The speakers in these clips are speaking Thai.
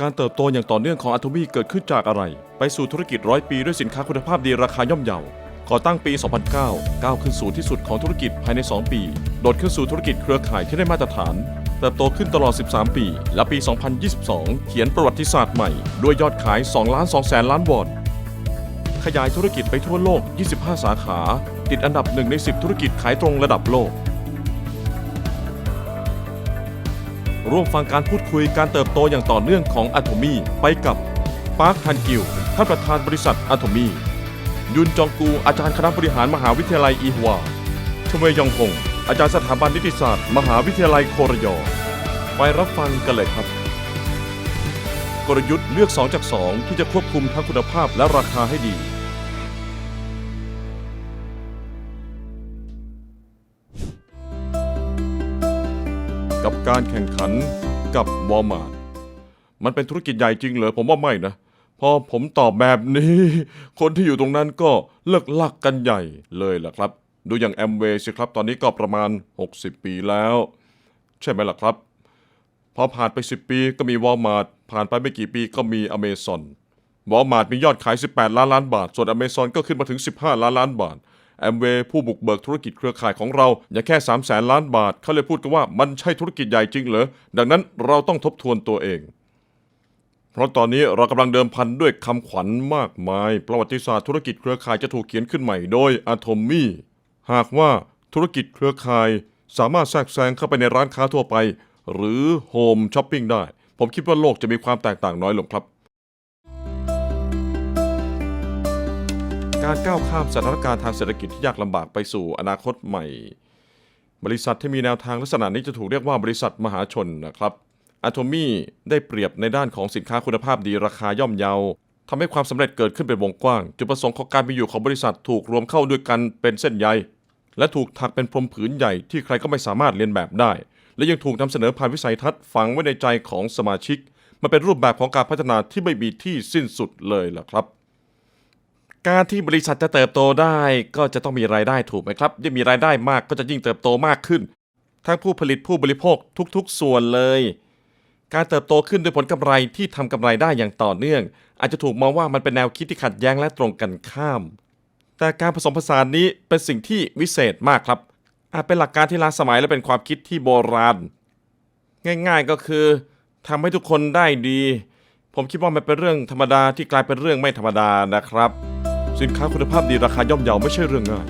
การเติบโตอย่างต่อเนื่องของอะโทมี่เกิดขึ้นจากอะไร ไปสู่ธุรกิจร้อยปีด้วยสินค้าคุณภาพดีราคาย่อมเยาก่อตั้งปี 2009 ก้าวขึ้นสู่ที่สุดของธุรกิจภายใน 2 ปี โดดขึ้นสู่ธุรกิจเครือข่ายที่ได้มาตรฐาน เติบโตขึ้นตลอด 13 ปี และปี 2022 เขียนประวัติศาสตร์ใหม่ ด้วยยอดขาย 2 ล้าน2แสนล้านวอน ขยายธุรกิจไปทั่วโลก 25 สาขา ติดอันดับ1ใน 10 ธุรกิจขายตรงระดับโลก ร่วมฟังการพูดคุยการเติบโตอย่างต่อเนื่องของอะโทมี่ไปกับปาร์คฮันกิลท่านประธานบริษัทอะโทมี่ยุนจองกูอาจารย์คณะบริหารมหาวิทยาลัยอีฮวาชเวยยองฮงอาจารย์สถาบันนิติศาสตร์ มหาวิทยาลัยโครยอ ไปรับฟังกันเลยครับ กลยุทธ์เลือก 2 จาก 2 ที่จะควบคุมทั้งคุณภาพและราคาให้ดี การแข่งขันกับวอลมาร์ทมันเป็นธุรกิจใหญ่จริงเหรอผมว่าไม่นะ พอผมตอบแบบนี้ คนที่อยู่ตรงนั้นก็เลิกลักกันใหญ่เลยล่ะครับ ดูอย่างแอมเวย์สิครับ ตอนนี้ก็ประมาณ 60 ปีแล้ว ใช่ไหมล่ะครับ พอผ่านไป 10 ปีก็มีวอลมาร์ทผ่านไปไม่กี่ปีก็มีอเมซอนวอลมาร์ทมียอดขาย 18 ล้านล้านบาท ส่วนอเมซอนก็ขึ้นมาถึง 15 ล้านล้านบาท แอมเวย์ผู้บุกเบิกธุรกิจเครือข่ายของเรา อย่าแค่3 0 0แสนล้านบาท เขาเลยพูดกันว่ามันใช่ธุรกิจใหญ่จริงเหรอ ดังนั้นเราต้องทบทวนตัวเอง เพราะตอนนี้เรากำลังเดิมพันด้วยคำขวัญมากมาย ประวัติศาสตร์ธุรกิจเครือข่ายจะถูกเขียนขึ้นใหม่โดยอะโทมี่หากว่าธุรกิจเครือข่ายสามารถแทรกแซงเข้าไปในร้านค้าทั่วไป หรือโฮมช้อปปิ้งได้ ผมคิดว่าโลกจะมีความแตกต่างน้อยลงครับ การก้าวข้ามสถานการณ์ทางเศรษฐกิจที่ยากลำบากไปสู่อนาคตใหม่ บริษัทที่มีแนวทางลักษณะนี้จะถูกเรียกว่าบริษัทมหาชนนะครับอะโทมี่ได้เปรียบในด้านของสินค้าคุณภาพดีราคาย่อมเยาทำให้ความสำเร็จเกิดขึ้นเป็นวงกว้าง จุดประสงค์ของการมีอยู่ของบริษัทถูกรวมเข้าด้วยกันเป็นเส้นใย และถูกถักเป็นพรมผืนใหญ่ที่ใครก็ไม่สามารถเรียนแบบได้ และยังถูกนำเสนอผ่านวิสัยทัศน์ฝังไว้ในใจของสมาชิก มันเป็นรูปแบบของการพัฒนาที่ไม่มีที่สิ้นสุดเลยล่ะครับ การที่บริษัทจะเติบโตได้ก็จะต้องมีรายได้ถูกไหมครับยิ่งมีรายได้มากก็จะยิ่งเติบโตมากขึ้น ทั้งผู้ผลิตผู้บริโภคทุกๆ ส่วนเลย การเติบโตขึ้นด้วยผลกำไรที่ทำกำไรได้อย่างต่อเนื่อง อาจจะถูกมองว่ามันเป็นแนวคิดที่ขัดแย้งและตรงกันข้าม แต่การผสมผสานนี้เป็นสิ่งที่วิเศษมากครับ อาจเป็นหลักการที่ล้าสมัยและเป็นความคิดที่โบราณ ง่ายๆก็คือทำให้ทุกคนได้ดี ผมคิดว่ามันเป็นเรื่องธรรมดาที่กลายเป็นเรื่องไม่ธรรมดานะครับ สินค้าคุณภาพดีราคาย่อมเยาไม่ใช่เรื่องง่าย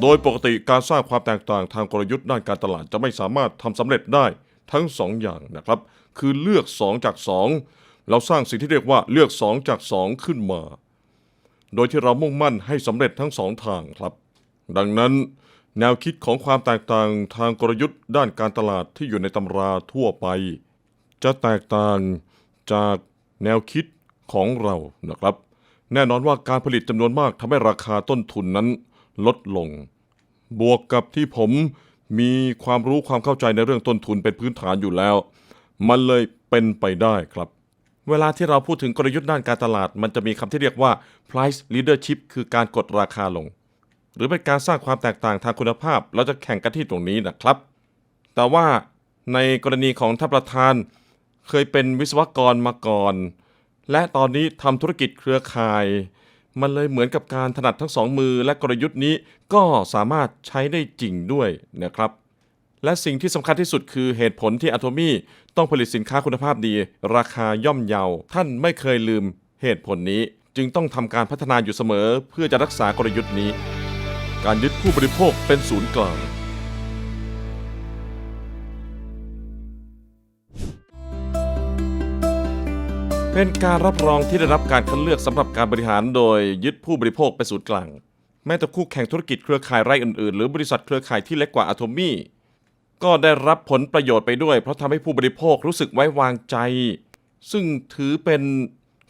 โดยปกติการสร้างความแตกต่างทางกลยุทธ์ด้านการตลาดจะไม่สามารถทำสำเร็จได้ทั้ง 2 อย่างนะครับ คือเลือก 2 จาก 2 เราสร้างสิ่งที่เรียกว่าเลือก 2 จาก 2 ขึ้นมา โดยที่เรามุ่งมั่นให้สำเร็จทั้งสองทางครับ ดังนั้น แนวคิดของความแตกต่างทางกลยุทธ์ด้านการตลาดที่อยู่ในตำราทั่วไป จะแตกต่างจากแนวคิดของเรานะครับ แน่นอนว่าการผลิตจำนวนมากทำให้ราคาต้นทุนนั้นลดลง บวกกับที่ผมมีความรู้ความเข้าใจในเรื่องต้นทุนเป็นพื้นฐานอยู่แล้ว มันเลยเป็นไปได้ครับ เวลาที่เราพูดถึงกลยุทธ์ด้านการตลาด มันจะมีคำที่เรียกว่า price leadership คือการกดราคาลง หรือเป็นการสร้างความแตกต่างทางคุณภาพ เราจะแข่งกันที่ตรงนี้นะครับ แต่ว่าในกรณีของท่านประธาน เคยเป็นวิศวกรมาก่อน และตอนนี้ทำธุรกิจเครือข่าย มันเลยเหมือนกับการถนัดทั้งสองมือและกลยุทธ์นี้ก็สามารถใช้ได้จริงด้วยนะครับ และสิ่งที่สำคัญที่สุดคือเหตุผลที่อะโทมี่ต้องผลิตสินค้าคุณภาพดี ราคาย่อมเยา ท่านไม่เคยลืมเหตุผลนี้จึงต้องทำการพัฒนาอยู่เสมอ เพื่อจะรักษากลยุทธ์นี้ การยึดผู้บริโภคเป็นศูนย์กลาง เป็นการรับรองที่ได้รับการคัดเลือกสำหรับการบริหารโดยยึดผู้บริโภคเป็นศูนย์กลาง แม้แต่คู่แข่งธุรกิจเครือข่ายรายอื่นๆ หรือบริษัทเครือข่ายที่เล็กกว่าอะโทมี่ก็ได้รับผลประโยชน์ไปด้วย เพราะทำให้ผู้บริโภครู้สึกไว้วางใจ ซึ่งถือเป็น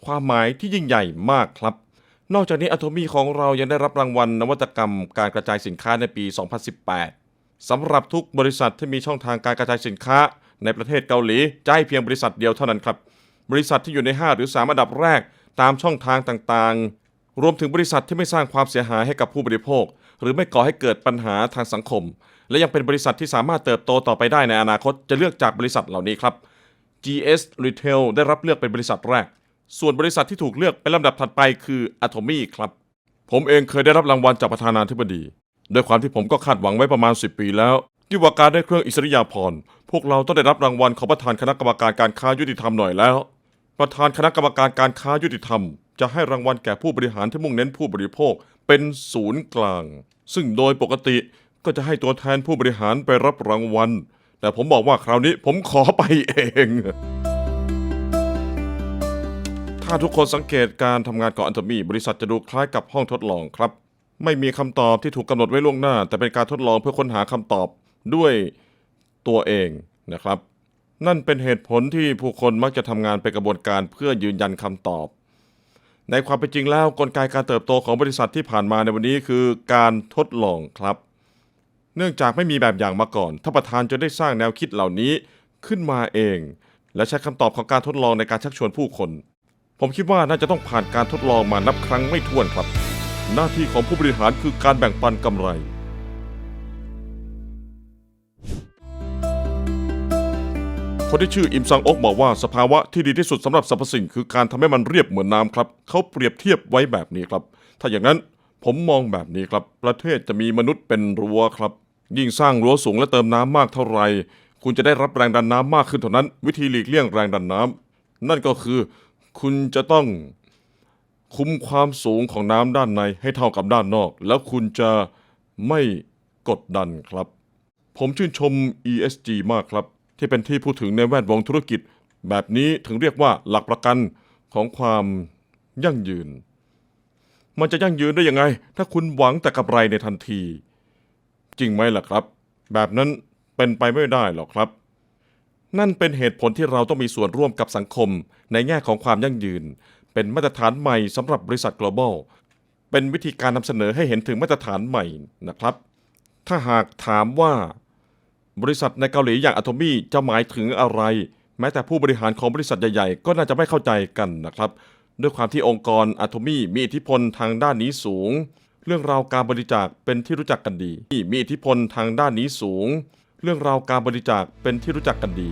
ความหมายที่ยิ่งใหญ่มากครับ นอกจากนี้อะโทมี่ของเรายังได้รับรางวัลนวัตกรรม การกระจายสินค้าในปี 2018สำหรับทุกบริษัทที่มีช่องทางการกระจายสินค้า ในประเทศเกาหลีจะให้เพียงบริษัทเดียวเท่านั้นครับ บริษัทที่อยู่ใน 5 หรือ 3 อันดับแรกตามช่องทางต่างๆ รวมถึงบริษัทที่ไม่สร้างความเสียหายให้กับผู้บริโภค หรือไม่ก่อให้เกิดปัญหาทางสังคม และยังเป็นบริษัทที่สามารถเติบโตต่อไปได้ในอนาคตจะเลือกจากบริษัทเหล่านี้ครับ GS Retail ได้รับเลือกเป็นบริษัทแรก ส่วนบริษัทที่ถูกเลือกเป็นลำดับถัดไปคือ Atomy ครับ ผมเองเคยได้รับรางวัลจากประธานาธิบดีด้วยความที่ผมก็คาดหวังไว้ประมาณ 10 ปีแล้ว ที่ว่าการได้เครื่องอิสริยาภรณ์พวกเราต้องได้รับรางวัลของประธานคณะกรรมการการค้ายุติธรรมหน่อยแล้ว ประธานคณะกรรมการการค้ายุติธรรม จะให้รางวัลแก่ผู้บริหารที่มุ่งเน้นผู้บริโภคเป็นศูนย์กลาง ซึ่งโดยปกติก็จะให้ตัวแทนผู้บริหารไปรับรางวัล แต่ผมบอกว่าคราวนี้ผมขอไปเอง ถ้าทุกคนสังเกตการทำงานของอัน t มีบริษัทจะดูคล้ายกับห้องทดลองครับ ไม่มีคำตอบที่ถูกกำหนดไว้ล่วงหน้า แต่เป็นการทดลองเพื่อค้นหาคำตอบด้วยตัวเองนะครับ นั่นเป็นเหตุผลที่ผู้คนมักจะทำงานเป็นกระบวนการเพื่อยืนยันคำตอบ ในความเป็นจริงแล้วกลไกการเติบโตของบริษัทที่ผ่านมาในวันนี้คือการทดลองครับ เนื่องจากไม่มีแบบอย่างมาก่อนท่านประธานจะได้สร้างแนวคิดเหล่านี้ขึ้นมาเอง และใช้คำตอบของการทดลองในการชักชวนผู้คน ผมคิดว่าน่าจะต้องผ่านการทดลองมานับครั้งไม่ถ้วนครับ หน้าที่ของผู้บริหารคือการแบ่งปันกำไร คนที่ชื่ออิมซังอกบอกว่าสภาวะที่ดีที่สุดสำหรับสรรพสิ่ง คือการทำให้มันเรียบเหมือนน้ำครับ เขาเปรียบเทียบไว้แบบนี้ครับ ถ้าอย่างนั้นผมมองแบบนี้ครับ ประเทศจะมีมนุษย์เป็นรั้วครับ ยิ่งสร้างรั้วสูงและเติมน้ำมากเท่าไหร่คุณจะได้รับแรงดันน้ำมากขึ้นเท่านั้น วิธีหลีกเลี่ยงแรงดันน้ำนั่นก็คือคุณจะต้องคุมความสูงของน้ำด้านในให้เท่ากับด้านนอก แล้วคุณจะไม่กดดันครับ ผมชื่นชม ESG มากครับ ที่เป็นที่พูดถึงในแวดวงธุรกิจ แบบนี้ถึงเรียกว่าหลักประกันของความยั่งยืน มันจะยั่งยืนได้ยังไง ถ้าคุณหวังแต่กำไรในทันที จริงไหมล่ะครับ แบบนั้นเป็นไปไม่ได้หรอกครับ นั่นเป็นเหตุผลที่เราต้องมีส่วนร่วมกับสังคม ในแง่ของความยั่งยืน เป็นมาตรฐานใหม่สำหรับบริษัท global เป็นวิธีการนำเสนอให้เห็นถึงมาตรฐานใหม่นะครับ ถ้าหากถามว่า บริษัทในเกาหลีอย่างอะโ m มี่จะหมายถึงอะไร แม้แต่ผู้บริหารของบริษัทใหญ่ๆ ก็น่าจะไม่เข้าใจกันนะครับ ด้วยความที่องค์กรอะโ m มี่มีอิทธิพลทางด้านนี้สูง เรื่องราวการบริจาคเป็นที่รู้จักกันดี มีอิทธิพลทางด้านนี้สูง เรื่องราวการบริจาคเป็นที่รู้จักกันดี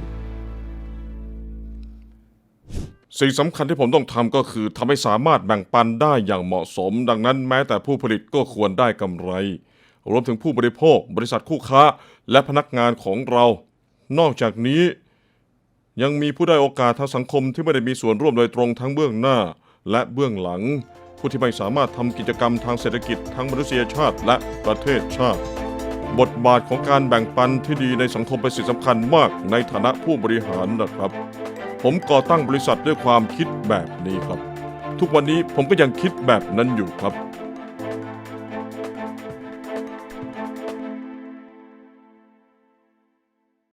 สิ่งสำคัญที่ผมต้องทำก็คือทำให้สามารถแบ่งปันได้อย่างเหมาะสม ดังนั้นแม้แต่ผู้ผลิตก็ควรได้กำไร รวมถึงผู้บริโภค บริษัทคู่ค้า และพนักงานของเรา นอกจากนี้ยังมีผู้ได้โอกาสทางสังคมที่ไม่ได้มีส่วนร่วมโดยตรงทั้งเบื้องหน้า และเบื้องหลัง ผู้ที่ไม่สามารถทำกิจกรรมทางเศรษฐกิจทางมนุษยชาติและประเทศชาติ บทบาทของการแบ่งปันที่ดีในสังคมเป็นสิ่งสำคัญมากในฐานะผู้บริหารนะครับ ผมก่อตั้งบริษัทด้วยความคิดแบบนี้ครับ ทุกวันนี้ผมก็ยังคิดแบบนั้นอยู่ครับ